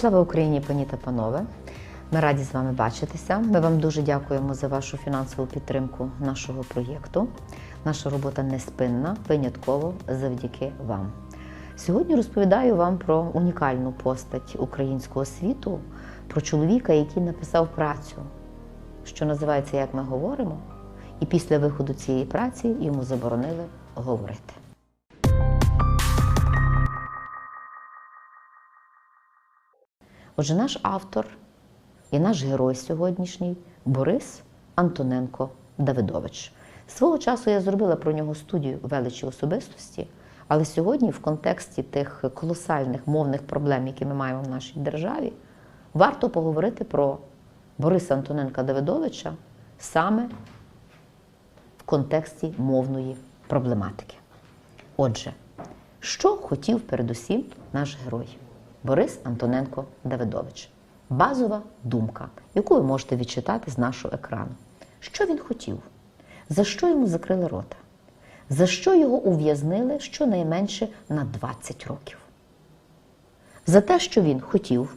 Слава Україні, пані та панове! Ми раді з вами бачитися. Ми вам дуже дякуємо за вашу фінансову підтримку нашого проєкту. Наша робота неспинна, винятково завдяки вам. Сьогодні розповідаю вам про унікальну постать українського світу, про чоловіка, який написав працю, що називається Як ми говоримо, і після виходу цієї праці йому заборонили говорити. Отже, наш автор і наш герой сьогоднішній Борис Антоненко Давидович. Свого часу я зробила про нього студію величі особистості, але сьогодні, в контексті тих колосальних мовних проблем, які ми маємо в нашій державі, варто поговорити про Бориса Антоненка Давидовича саме в контексті мовної проблематики. Отже, що хотів передусім наш герой Борис Антоненко Давидович? Базова думка, яку ви можете відчитати з нашого екрану. Що він хотів? За що йому закрили рота? За що його ув'язнили щонайменше на 20 років? За те, що він хотів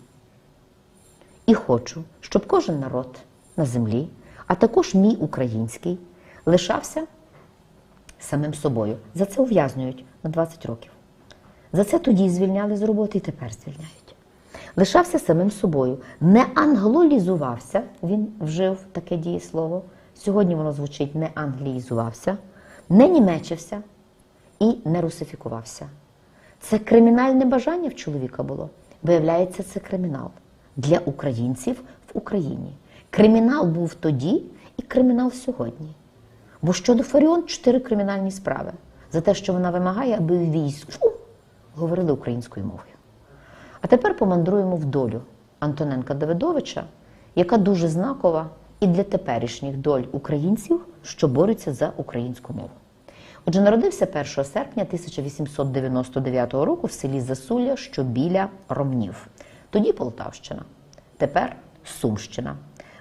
і хочу, щоб кожен народ на землі, а також мій український, лишався самим собою. За це ув'язнюють на 20 років. За це тоді звільняли з роботи і тепер звільняють. Лишався самим собою, не англолізувався, він вжив таке дієслово. Сьогодні воно звучить не англіїзувався, не німечився і не русифікувався. Це кримінальне бажання в чоловіка було. Виявляється, це кримінал для українців в Україні. Кримінал був тоді і кримінал сьогодні. Бо щодо Фаріон чотири кримінальні справи за те, що вона вимагає, аби війську говорили українською мовою. А тепер помандруємо в долю Антоненка Давидовича, яка дуже знакова і для теперішніх доль українців, що борються за українську мову. Отже, народився 1 серпня 1899 року в селі Засулля, що біля Ромнів. Тоді Полтавщина, тепер Сумщина.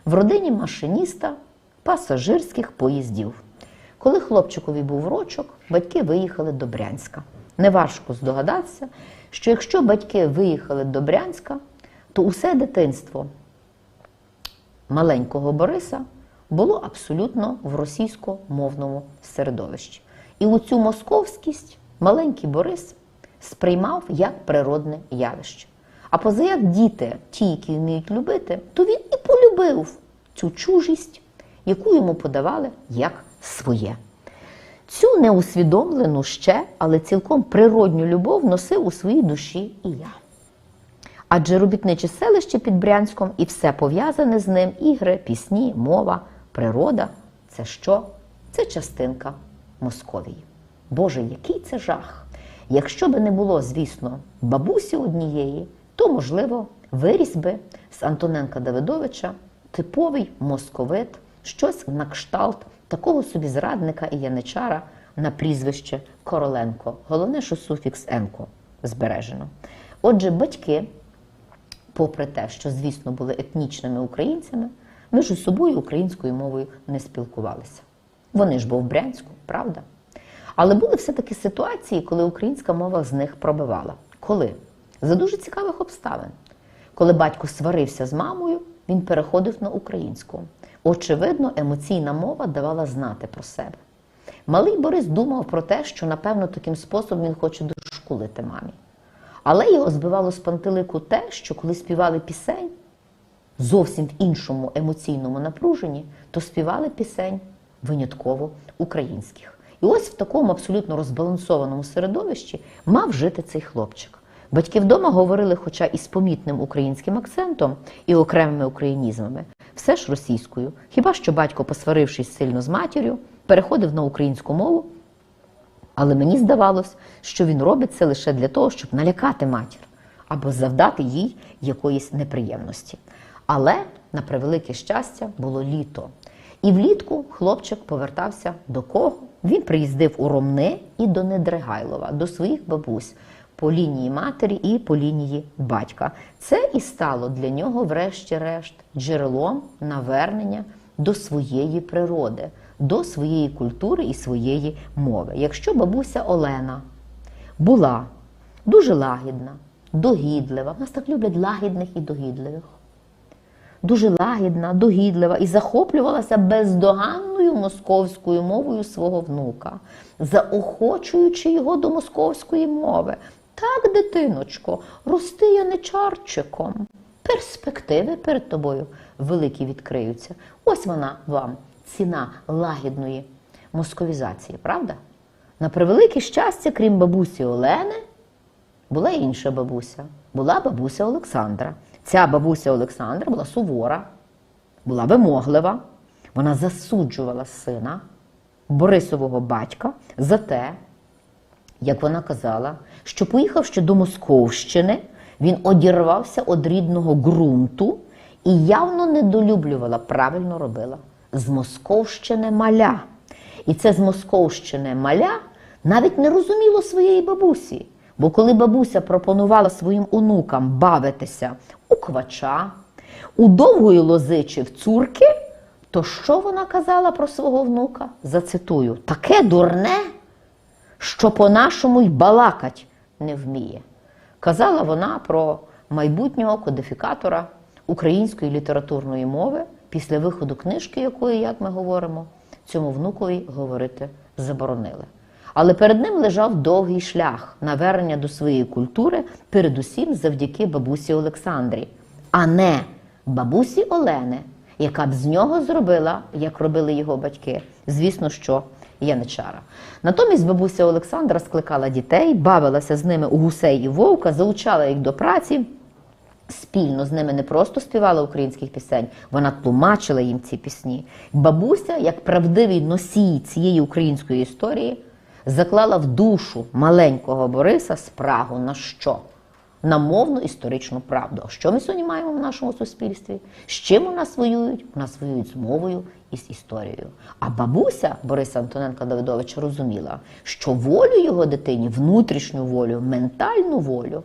В родині машиніста пасажирських поїздів. Коли хлопчикові був рочок, батьки виїхали до Брянська. Неважко здогадатися, що якщо батьки виїхали до Брянська, то усе дитинство маленького Бориса було абсолютно в російськомовному середовищі. І у цю московськість маленький Борис сприймав як природне явище. А позаяк діти, ті, які вміють любити, то він і полюбив цю чужість, яку йому подавали як своє. Цю неусвідомлену ще, але цілком природню любов носив у своїй душі і я. Адже робітниче селище під Брянськом і все пов'язане з ним ігри, пісні, мова, природа це що? Це частинка Московії. Боже, який це жах! Якщо би не було, звісно, бабусі однієї, то, можливо, виріс би з Антоненка Давидовича типовий московит, щось на кшталт такого собі зрадника і яничара на прізвище Короленко. Головне, що суфікс енко збережено. Отже, батьки, попри те, що, звісно, були етнічними українцями, між собою українською мовою не спілкувалися. Вони ж був в Брянську, правда? Але були все-таки ситуації, коли українська мова з них пробивала. Коли? За дуже цікавих обставин. Коли батько сварився з мамою, він переходив на українську. Очевидно, емоційна мова давала знати про себе. Малий Борис думав про те, що, напевно, таким способом він хоче дошкулити мамі. Але його збивало з пантелику те, що коли співали пісень зовсім в іншому емоційному напруженні, то співали пісень винятково українських. І ось в такому абсолютно розбалансованому середовищі мав жити цей хлопчик. Батьки вдома говорили, хоча і з помітним українським акцентом, і окремими українізмами, все ж російською. Хіба що батько, посварившись сильно з матір'ю, переходив на українську мову. Але мені здавалось, що він робить це лише для того, щоб налякати матір або завдати їй якоїсь неприємності. Але, на превелике щастя, було літо. І влітку хлопчик повертався до кого? Він приїздив у Ромни і до Недригайлова, до своїх бабусь по лінії матері і по лінії батька. Це і стало для нього, врешті-решт, джерелом навернення до своєї природи, до своєї культури і своєї мови. Якщо бабуся Олена була дуже лагідна, догідлива. Нас так люблять лагідних і догідливих. Дуже лагідна, догідлива і захоплювалася бездоганною московською мовою свого внука, заохочуючи його до московської мови. Так, дитиночко, рости яничарчиком. Перспективи перед тобою великі відкриються. Ось вона вам ціна лагідної московізації, правда? На превелике щастя, крім бабусі Олени, була інша бабуся, була бабуся Олександра. Ця бабуся Олександра була сувора, була вимоглива. Вона засуджувала сина Борисового батька за те, як вона казала, що поїхавши до Московщини, він одірвався від рідного ґрунту і явно недолюблювала, правильно робила з Московщини маля. І це з Московщини маля навіть не розуміло своєї бабусі. Бо коли бабуся пропонувала своїм онукам бавитися у квача, у довгої лози чи в цурки, то що вона казала про свого внука? Зацитую: таке дурне, що по-нашому й балакать не вміє. Казала вона про майбутнього кодифікатора української літературної мови після виходу книжки, якої, як ми говоримо, цьому внукові говорити заборонили. Але перед ним лежав довгий шлях навернення до своєї культури, передусім завдяки бабусі Олександрі, а не бабусі Олени, яка б з нього зробила, як робили його батьки. Звісно, що яничара. Натомість бабуся Олександра скликала дітей, бавилася з ними у гусей і вовка, заучала їх до праці. Спільно з ними не просто співала українських пісень, вона тлумачила їм ці пісні. Бабуся, як правдивий носій цієї української історії, заклала в душу маленького Бориса спрагу на що? На мовну історичну правду. А що ми сьогодні маємо в нашому суспільстві? З чим у нас воюють? У нас воюють з мовою і з історією. А бабуся Бориса Антоненка Давидовича розуміла, що волю його дитині, внутрішню волю, ментальну волю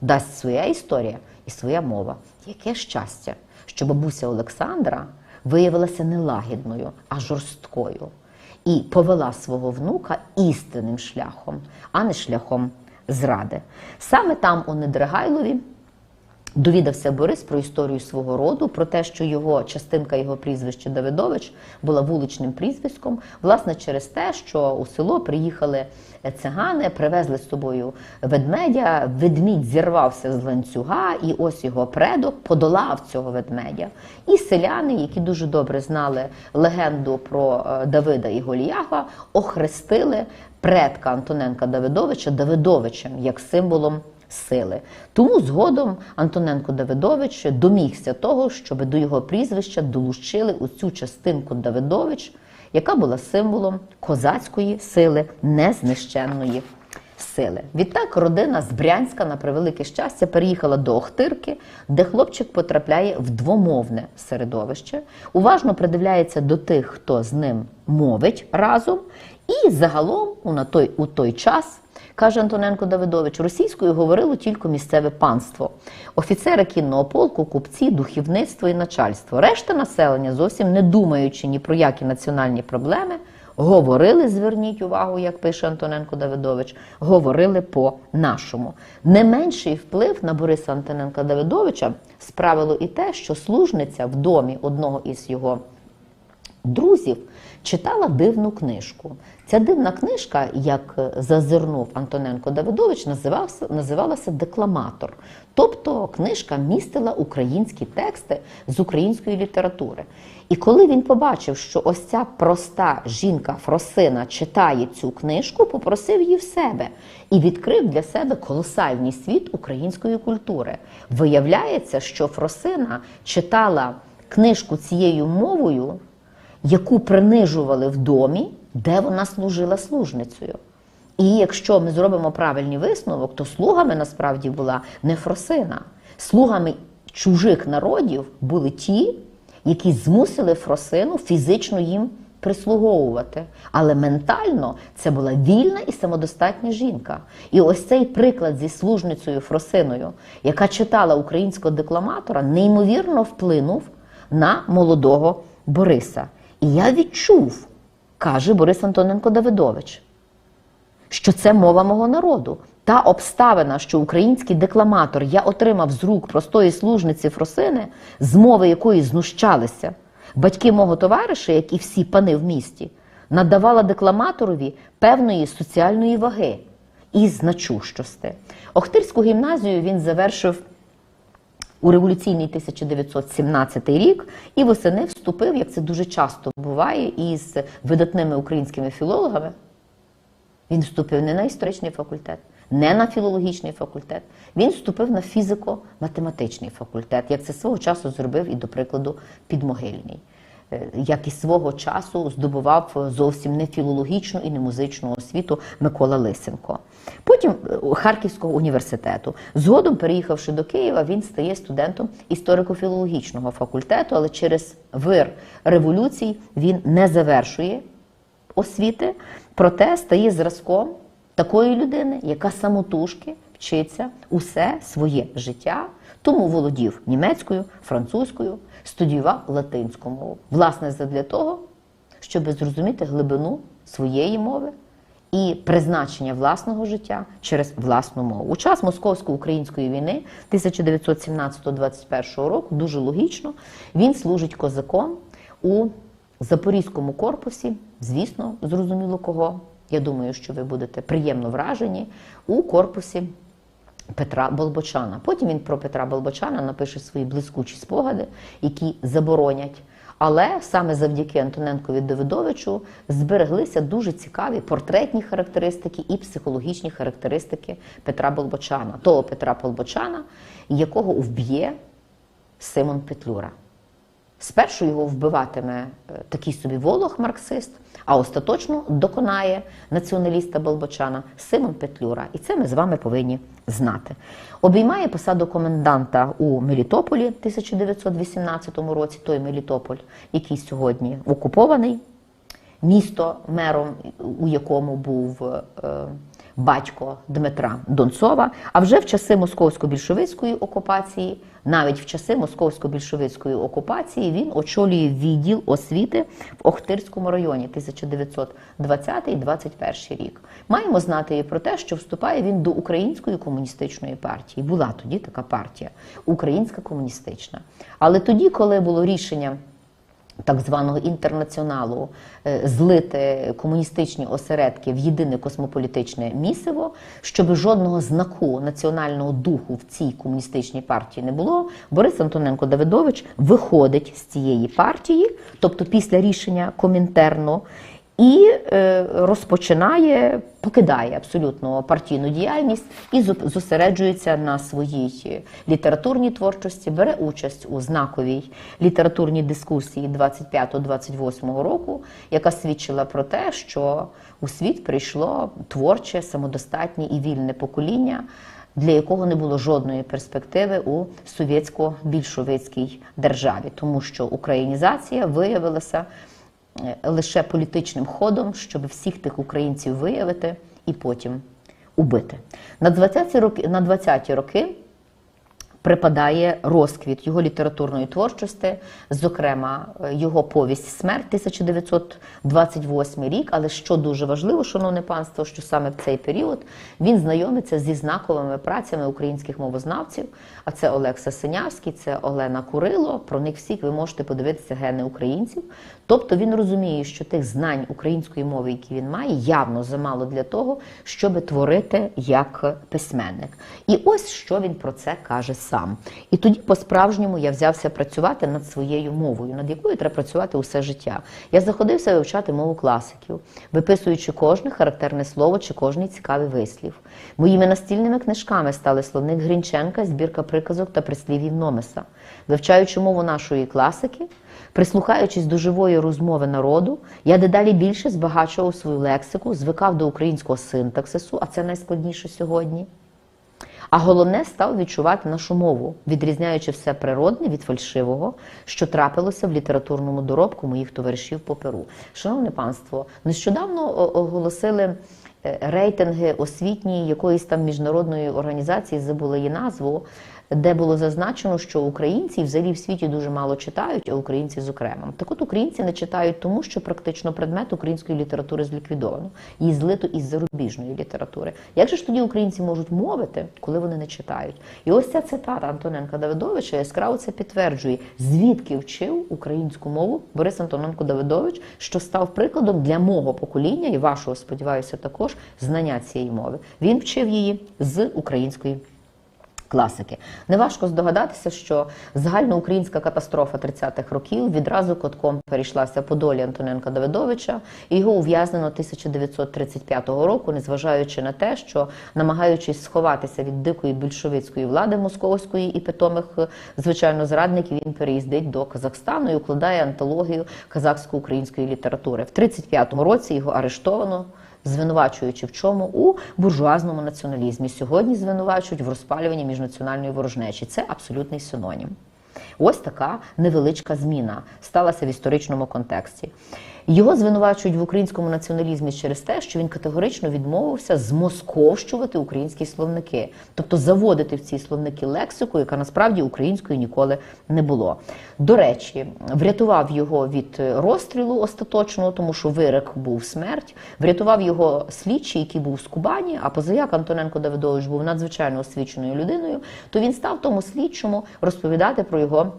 дасть своя історія і своя мова. Яке щастя, що бабуся Олександра виявилася не лагідною, а жорсткою і повела свого внука істинним шляхом, а не шляхом зради. Саме там, у Недригайлові, довідався Борис про історію свого роду, про те, що його частинка його прізвища Давидович була вуличним прізвиськом, власне, через те, що у село приїхали цигани, привезли з собою ведмедя. Ведмідь зірвався з ланцюга, і ось його предок подолав цього ведмедя. І селяни, які дуже добре знали легенду про е, Давида і Голіяха, охрестили предка Антоненка Давидовича Давидовичем як символом сили. Тому згодом Антоненко Давидович домігся того, щоб до його прізвища долучили оцю частинку Давидович, яка була символом козацької сили, незнищенної сили. Відтак родина з Брянська на превелике щастя переїхала до Охтирки, де хлопчик потрапляє в двомовне середовище, уважно придивляється до тих, хто з ним мовить разом, і загалом у той, у той час. Каже Антоненко Давидович, російською говорило тільки місцеве панство, офіцери кінного полку, купці, духовництво і начальство. Решта населення, зовсім не думаючи ні про які національні проблеми, говорили, зверніть увагу, як пише Антоненко Давидович, говорили по-нашому. Не менший вплив на Бориса Антоненка Давидовича справило і те, що служниця в домі одного із його друзів читала дивну книжку. Ця дивна книжка, як зазирнув Антоненко Давидович, називався, називалася Декламатор. Тобто книжка містила українські тексти з української літератури. І коли він побачив, що ось ця проста жінка Фросина читає цю книжку, попросив її в себе і відкрив для себе колосальний світ української культури. Виявляється, що Фросина читала книжку цією мовою яку принижували в домі, де вона служила служницею. І якщо ми зробимо правильний висновок, то слугами насправді була не Фросина. Слугами чужих народів були ті, які змусили Фросину фізично їм прислуговувати. Але ментально це була вільна і самодостатня жінка. І ось цей приклад зі служницею Фросиною, яка читала українського декламатора, неймовірно вплинув на молодого Бориса. І я відчув, каже Борис Антоненко Давидович, що це мова мого народу. Та обставина, що український декламатор я отримав з рук простої служниці Фросини, з мови якої знущалися, батьки мого товариша, як і всі пани в місті, надавала декламаторові певної соціальної ваги і значущості. Охтирську гімназію він завершив у революційний 1917 рік і восени вступив, як це дуже часто буває, із видатними українськими філологами. Він вступив не на історичний факультет, не на філологічний факультет. Він вступив на фізико-математичний факультет, як це свого часу зробив і, до прикладу, підмогильний. Е, Як і свого часу здобував зовсім не філологічну і не музичну освіту Микола Лисенко. Потім е, Харківського університету. Згодом, переїхавши до Києва, він стає студентом історико-філологічного факультету, але через вир революцій він не завершує освіти, проте стає зразком такої людини, яка самотужки вчиться усе своє життя, тому володів німецькою, французькою, студіював латинську мову. Власне, задля того, щоб зрозуміти глибину своєї мови і призначення власного життя через власну мову. У час московсько-української війни 1917-21 року дуже логічно він служить козаком у Запорізькому корпусі, звісно, зрозуміло кого. Я думаю, що ви будете приємно вражені у корпусі Петра Болбочана. Потім він про Петра Болбочана напише свої блискучі спогади, які заборонять. Але саме завдяки Антоненкові Давидовичу збереглися дуже цікаві портретні характеристики і психологічні характеристики Петра Болбочана, того Петра Болбочана, якого вб'є Симон Петлюра. Спершу його вбиватиме е, такий собі волох-марксист, а остаточно доконає націоналіста Болбочана Симон Петлюра. І це ми з вами повинні знати. Обіймає посаду коменданта у Мелітополі в 1918 році, той Мелітополь, який сьогодні окупований, місто, мером у якому був е, батько Дмитра Донцова. А вже в часи московсько-більшовицької окупації, навіть в часи московсько-більшовицької окупації, він очолює відділ освіти в Охтирському районі 1920-21 рік. Маємо знати і про те, що вступає він до Української комуністичної партії. Була тоді така партія Українська комуністична. Але тоді, коли було рішення так званого інтернаціоналу е, злити комуністичні осередки в єдине космополітичне місиво, щоб жодного знаку національного духу в цій комуністичній партії не було. Борис Антоненко Давидович виходить з цієї партії, тобто після рішення Комінтерну. І е, розпочинає, покидає абсолютно партійну діяльність і зосереджується на своїй літературній творчості, бере участь у знаковій літературній дискусії 25-28 року, яка свідчила про те, що у світ прийшло творче, самодостатнє і вільне покоління, для якого не було жодної перспективи у совєтсько-більшовицькій державі, тому що українізація виявилася лише політичним ходом, щоб всіх тих українців виявити і потім убити. На 20-ті роки, на 20-ті роки припадає розквіт його літературної творчості, зокрема е, його повість Смерть 1928 рік. Але що дуже важливо, шановне панство, що саме в цей період він знайомиться зі знаковими працями українських мовознавців. А це Олекса Синявський, це Олена Курило. Про них всіх ви можете подивитися гени українців. Тобто він розуміє, що тих знань української мови, які він має, явно замало для того, щоб творити як письменник. І ось що він про це каже сам. І тоді, по-справжньому, я взявся працювати над своєю мовою, над якою треба працювати усе життя. Я заходився вивчати мову класиків, виписуючи кожне характерне слово чи кожний цікавий вислів. Моїми настільними книжками стали словник Грінченка, збірка приказок та прислів'їв Номеса. Вивчаючи мову нашої класики, Прислухаючись до живої розмови народу, я дедалі більше збагачував свою лексику, звикав до українського синтаксису, а це найскладніше сьогодні. А головне став відчувати нашу мову, відрізняючи все природне від фальшивого, що трапилося в літературному доробку моїх товаришів по Перу. Шановне панство, нещодавно оголосили е, рейтинги освітньої якоїсь там міжнародної організації, забула її назву, де було зазначено, що українці взагалі в світі дуже мало читають, а українці зокрема. Так от українці не читають тому, що практично предмет української літератури зліквідовано і злито із зарубіжної літератури. Як же ж тоді українці можуть мовити, коли вони не читають? І ось ця цитата Антоненка Давидовича яскраво це підтверджує, звідки вчив українську мову Борис Антоненко Давидович, що став прикладом для мого покоління і вашого, сподіваюся, також знання цієї мови. Він вчив її з української. Класики неважко здогадатися, що загальноукраїнська катастрофа 30-х років відразу котком перейшлася по долі Антоненка Давидовича, і його ув'язнено 1935 року, незважаючи на те, що намагаючись сховатися від дикої більшовицької влади московської і питомих, звичайно, зрадників, він переїздить до Казахстану і укладає антологію казахсько-української літератури. В 35-му році його арештовано звинувачуючи в чому у буржуазному націоналізмі. Сьогодні звинувачують в розпалюванні міжнаціональної ворожнечі. Це абсолютний синонім. Ось така невеличка зміна сталася в історичному контексті. Його звинувачують в українському націоналізмі через те, що він категорично відмовився змосковщувати українські словники, тобто заводити в ці словники лексику, яка насправді українською ніколи не було. До речі, врятував його від розстрілу остаточного, тому що вирок був смерть. Врятував його слідчий, який був з Кубані. А позаяк Антоненко Давидович був надзвичайно освіченою людиною, то він став тому слідчому розповідати про його.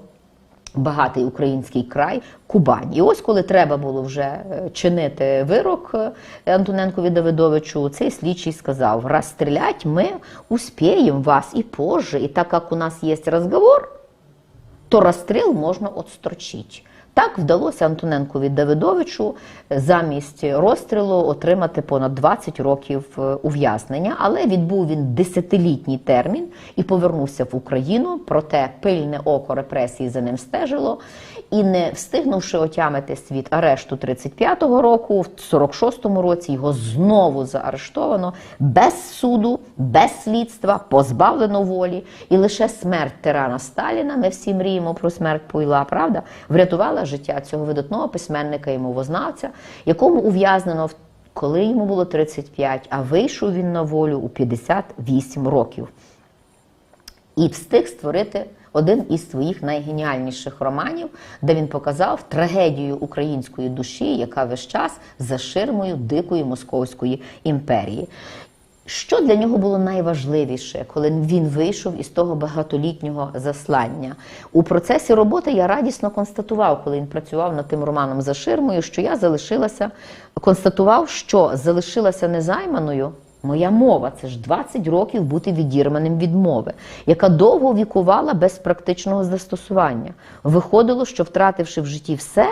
Багатий український край Кубань. І ось коли треба було вже е, чинити вирок е, Антоненкові Давидовичу, цей слідчий сказав: раз стрілять, ми успіємо вас і позже. І так як у нас є розговор, то розстріл можна отстрочити. Так вдалося Антоненкові Давидовичу замість розстрілу отримати понад 20 років е, ув'язнення, але відбув він десятилітній термін і повернувся в Україну. Проте пильне око репресії за ним стежило. І не встигнувши отямитись від арешту 35-го року, в 46-му році його знову заарештовано без суду, без слідства, позбавлено волі. І лише смерть тирана Сталіна, ми всі мріємо про смерть Пуйла, правда, врятувала життя цього видатного письменника і мовознавця, якому ув'язнено коли йому було 35, а вийшов він на волю у 58 років. І встиг створити один із своїх найгеніальніших романів, де він показав трагедію української душі, яка весь час за ширмою дикої московської імперії. Що для нього було найважливіше, коли він вийшов із того багатолітнього заслання? У процесі роботи я радісно констатував, коли він працював над тим романом за ширмою, що я залишилася, констатував, що залишилася незайманою. Моя мова це ж 20 років бути відірваним від мови, яка довго вікувала без практичного застосування. Виходило, що втративши в житті все,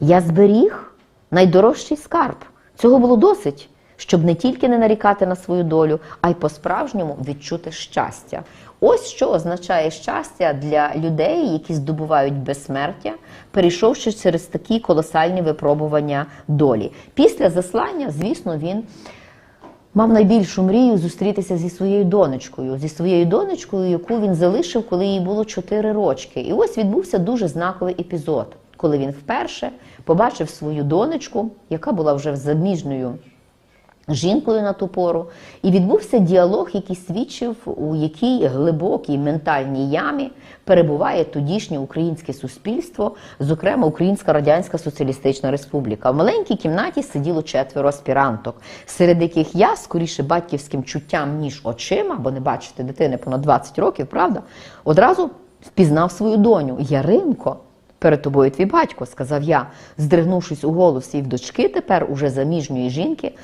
я зберіг найдорожчий скарб. Цього було досить, щоб не тільки не нарікати на свою долю, а й по-справжньому відчути щастя. Ось що означає щастя для людей, які здобувають безсмертя, перейшовши через такі колосальні випробування долі. Після заслання, звісно, він. Мав найбільшу мрію зустрітися зі своєю донечкою, зі своєю донечкою, яку він залишив, коли їй було 4 рочки. І ось відбувся дуже знаковий епізод, коли він вперше побачив свою донечку, яка була вже заміжною жінкою на ту пору, і відбувся діалог, який свідчив, у якій глибокій ментальній ямі перебуває тодішнє українське суспільство, зокрема Українська Радянська Соціалістична Республіка. В маленькій кімнаті сиділо четверо аспіранток, серед яких я скоріше батьківським чуттям, ніж очима, бо не бачите дитини понад 20 років, правда, одразу впізнав свою доню Яринко. Перед тобою твій батько, сказав я, здригнувшись у голосі і в дочки тепер уже заміжньої жінки,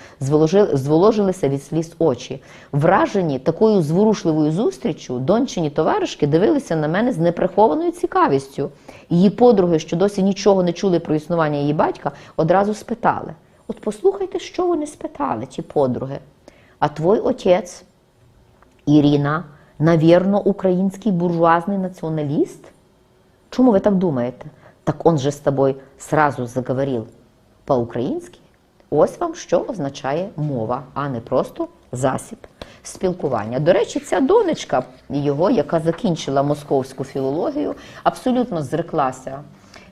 зволожилися від сліз очі. Вражені такою зворушливою зустріччю, дончині товаришки дивилися на мене з неприхованою цікавістю. Її подруги, що досі нічого не чули про існування її батька, одразу спитали: От послухайте, що вони спитали, ті подруги. А твій отець, Ірина, навірно, український буржуазний націоналіст? Чому ви так думаєте? Так он же з тобою сразу заговорив по-українськи. Ось вам що означає мова, а не просто засіб спілкування. До речі, ця донечка його, яка закінчила московську філологію, абсолютно зреклася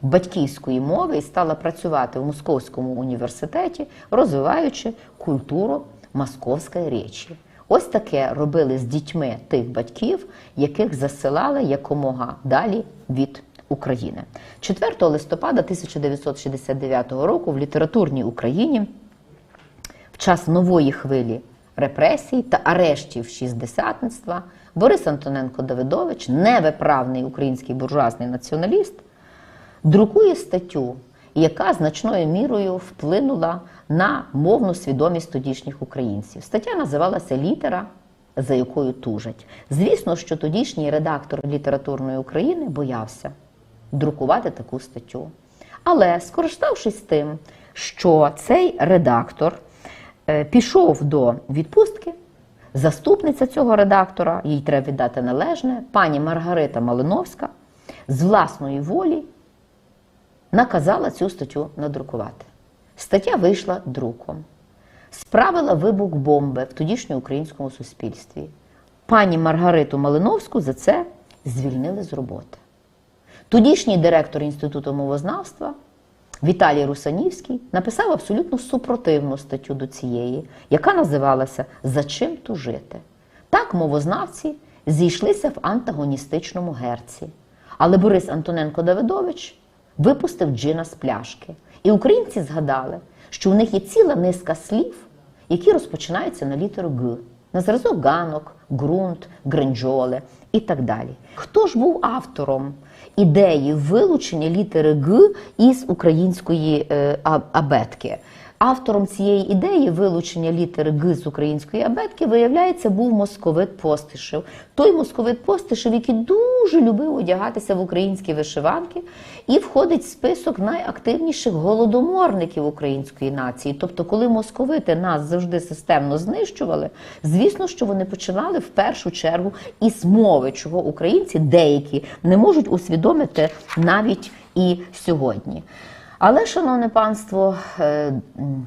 батьківської мови і стала працювати в Московському університеті, розвиваючи культуру московської речі. Ось таке робили з дітьми тих батьків, яких засилали якомога далі від України. 4 листопада 1969 року в літературній Україні в час нової хвилі репресій та арештів шістдесятництва Борис Антоненко Давидович, невиправний український буржуазний націоналіст, друкує статтю, яка значною мірою вплинула на мовну свідомість тодішніх українців. Стаття називалася Літера, за якою тужать. Звісно, що тодішній редактор літературної України боявся друкувати таку статтю. Але скориставшись тим, що цей редактор е, пішов до відпустки, заступниця цього редактора, їй треба віддати належне, пані Маргарита Малиновська, з власної волі наказала цю статтю надрукувати. Стаття вийшла друком, справила вибух бомби в тодішньому українському суспільстві. Пані Маргариту Малиновську за це звільнили з роботи. Тодішній директор Інституту мовознавства Віталій Русанівський написав абсолютно супротивну статтю до цієї, яка називалася За чим тужити. Так мовознавці зійшлися в антагоністичному герці. Але Борис Антоненко Давидович випустив джина з пляшки. І українці згадали, що у них є ціла низка слів, які розпочинаються на літеру Г. На зразок ганок, ґрунт, гринджоле і так далі. Хто ж був автором ідеї вилучення літери Г із української е, абетки? Автором цієї ідеї вилучення літери Г з української абетки, виявляється, був московит Постишев. Той московит Постишев, який дуже любив одягатися в українські вишиванки і входить в список найактивніших голодоморників української нації. Тобто, коли московити нас завжди системно знищували, звісно, що вони починали в першу чергу із мови, чого українці деякі не можуть усвідомити навіть і сьогодні. Але, шановне панство, е,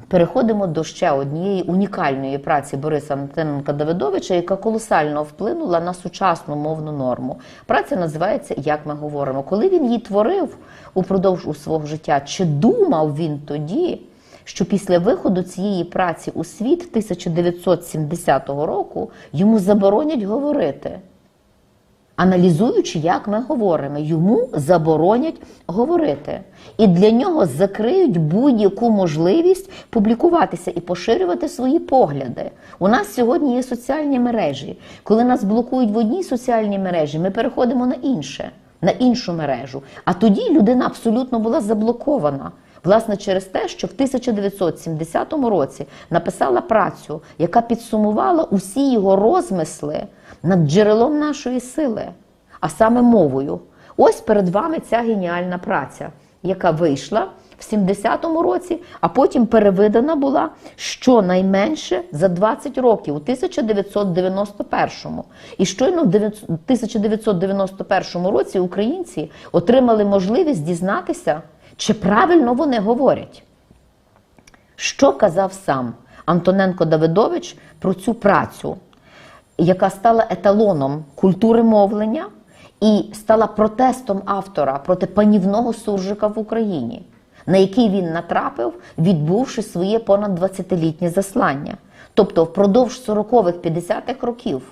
переходимо до ще однієї унікальної праці Бориса Антоненка Давидовича, яка колосально вплинула на сучасну мовну норму. Праця називається Як ми говоримо. Коли він її творив упродовж у свого життя, чи думав він тоді, що після виходу цієї праці у світ 1970 року йому заборонять говорити? Аналізуючи, як ми говоримо, йому заборонять говорити. І для нього закриють будь-яку можливість публікуватися і поширювати свої погляди. У нас сьогодні є соціальні мережі. Коли нас блокують в одній соціальній мережі, ми переходимо на інше, на іншу мережу. А тоді людина абсолютно була заблокована. Власне, через те, що в 1970 році написала працю, яка підсумувала усі його розмисли над джерелом нашої сили, а саме мовою. Ось перед вами ця геніальна праця, яка вийшла в 70-му році, а потім перевидана була щонайменше за 20 років, у 1991-му. І щойно в 1991 році українці отримали можливість дізнатися, чи правильно вони говорять. Що казав сам Антоненко Давидович про цю працю, яка стала еталоном культури мовлення і стала протестом автора проти панівного суржика в Україні, на який він натрапив, відбувши своє понад 20-літнє заслання. Тобто впродовж 40-х, 50-х років,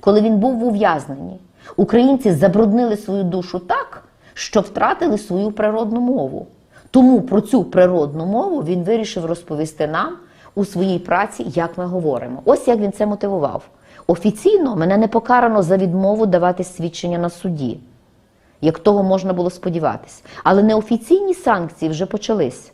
коли він був в ув'язненні, українці забруднили свою душу так, що втратили свою природну мову. Тому про цю природну мову він вирішив розповісти нам у своїй праці, як ми говоримо. Ось як він це мотивував. Офіційно мене не покарано за відмову давати свідчення на суді, як того можна було сподіватись. Але неофіційні санкції вже почались.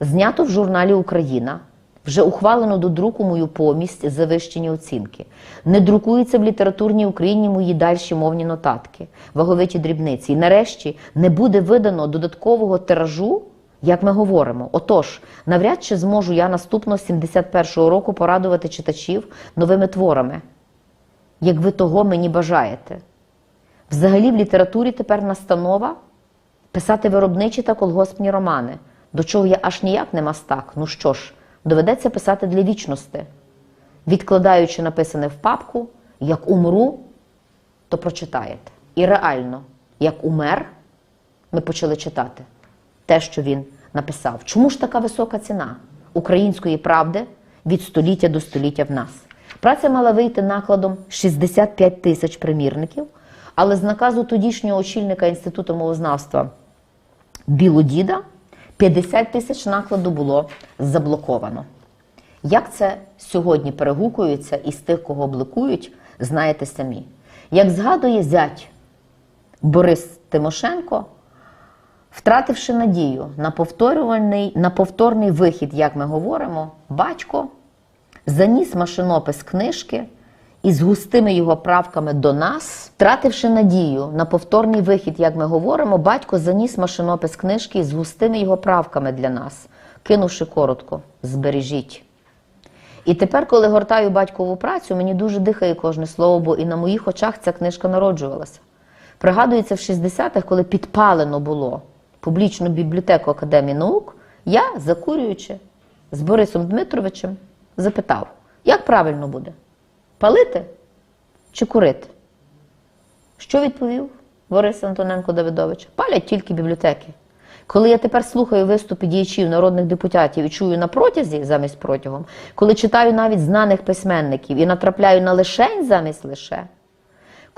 Знято в журналі Україна. Вже ухвалено до друку мою помість завищені оцінки. Не друкуються в літературній Україні мої дальші мовні нотатки, ваговиті дрібниці. І нарешті не буде видано додаткового тиражу, як ми говоримо. Отож, навряд чи зможу я наступного 71-го року порадувати читачів новими творами, як ви того мені бажаєте. Взагалі в літературі тепер настанова писати виробничі та колгоспні романи, до чого я аж ніяк не мастак. Ну що ж, доведеться писати для вічності. Відкладаючи написане в папку, як умру, то прочитаєте. І реально, як умер, ми почали читати те, що він написав. Чому ж така висока ціна української правди від століття до століття в нас? Праця мала вийти накладом 65 тисяч примірників, але з наказу тодішнього очільника Інституту мовознавства Білодіда 50 тисяч накладу було заблоковано. Як це сьогодні перегукується із тих, кого обликують, знаєте самі. Як згадує зять Борис Тимошенко, втративши надію на повторювальний, на повторний вихід, як ми говоримо, батько заніс машинопис книжки із густими його правками до нас, втративши надію на повторний вихід, як ми говоримо, батько заніс машинопис книжки із густими його правками для нас, кинувши коротко збережіть. І тепер, коли гортаю батькову працю, мені дуже дихає кожне слово, бо і на моїх очах ця книжка народжувалася. Пригадується, в 60-х, коли підпалено було публічну бібліотеку Академії наук, я, закурюючи з Борисом Дмитровичем, запитав, як правильно буде? Палити чи курити? Що відповів Борис Антоненко Давидович? Палять тільки бібліотеки. Коли я тепер слухаю виступи діячів народних депутатів і чую на протязі замість протягом, коли читаю навіть знаних письменників і натрапляю на лишень замість лише,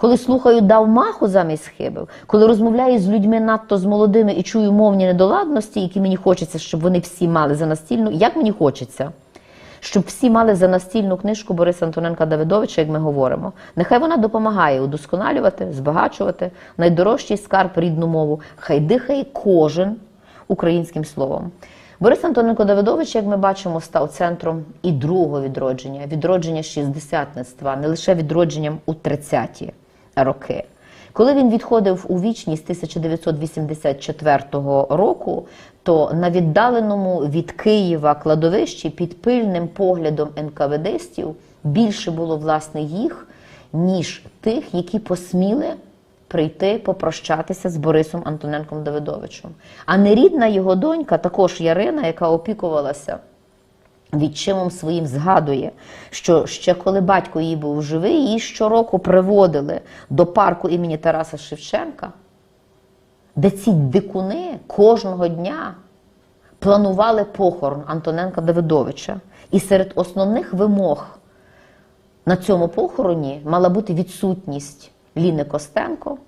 коли слухаю дав маху замість хибив, коли розмовляю з людьми надто з молодими і чую мовні недоладності, які мені хочеться, щоб вони всі мали за настільну, як мені хочеться, щоб всі мали за настільну книжку Бориса Антоненка Давидовича, як ми говоримо. Нехай вона допомагає удосконалювати, збагачувати найдорожчий скарб рідну мову. Хай дихає кожен українським словом. Борис Антоненко Давидович, як ми бачимо, став центром і другого відродження, відродження шістдесятництва, не лише відродженням у 30-ті роки. Коли він відходив у вічність 1984 року, то на віддаленому від Києва кладовищі під пильним поглядом НКВДстів більше було власне їх, ніж тих, які посміли прийти попрощатися з Борисом Антоненком Давидовичем. А нерідна його донька, також Ярина, яка опікувалася відчимом своїм згадує, що ще коли батько її був живий, її щороку приводили до парку імені Тараса Шевченка, де ці дикуни кожного дня планували похорон Антоненка Давидовича. І серед основних вимог на цьому похороні мала бути відсутність Ліни Костенко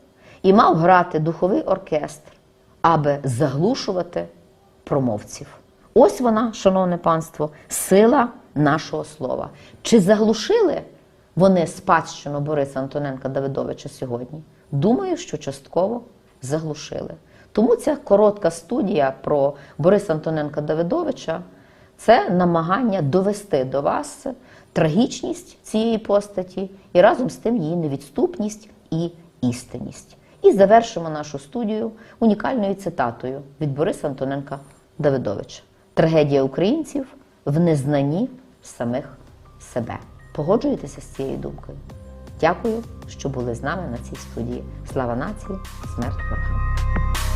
і мав грати духовий оркестр, аби заглушувати промовців. Ось вона, шановне панство, сила нашого слова. Чи заглушили вони спадщину Бориса Антоненка Давидовича сьогодні? Думаю, що частково заглушили. Тому ця коротка студія про Бориса Антоненка Давидовича це намагання довести до вас трагічність цієї постаті і разом з тим її невідступність і істинність. І завершимо нашу студію унікальною цитатою від Бориса Антоненка Давидовича. Трагедія українців в незнанні самих себе. Погоджуєтеся з цією думкою? Дякую, що були з нами на цій студії. Слава нації, смерть ворогам!